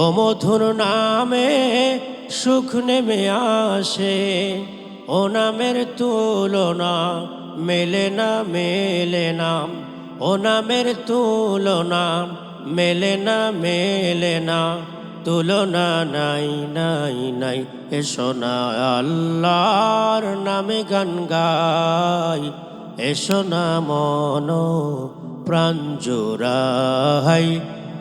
ও মধুর নামে সুখ নেমে আসে, ও নামের তুলনা মেলে না, মেলে নাম ও নামের তুলনা মেলে না মেলে না, তুলনা নাই নাই নাই এসো না আল্লাহর নামে গান গাই এসো না মন প্রাণ জোড়াই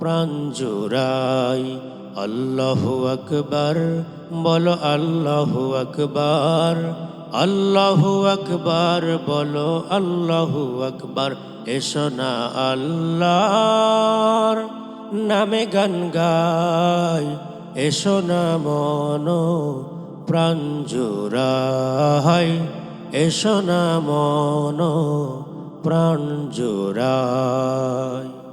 প্রাণ জোড়াই আল্লাহু আকবার বলো, আল্লাহু আকবার আল্লাহু আকবার বলো, আল্লাহু আকবার এসো না আল্লাহর নামে গান গাই, এসো না মন প্রাণ জোড়াই এসো না মন প্রাণ জোড়াই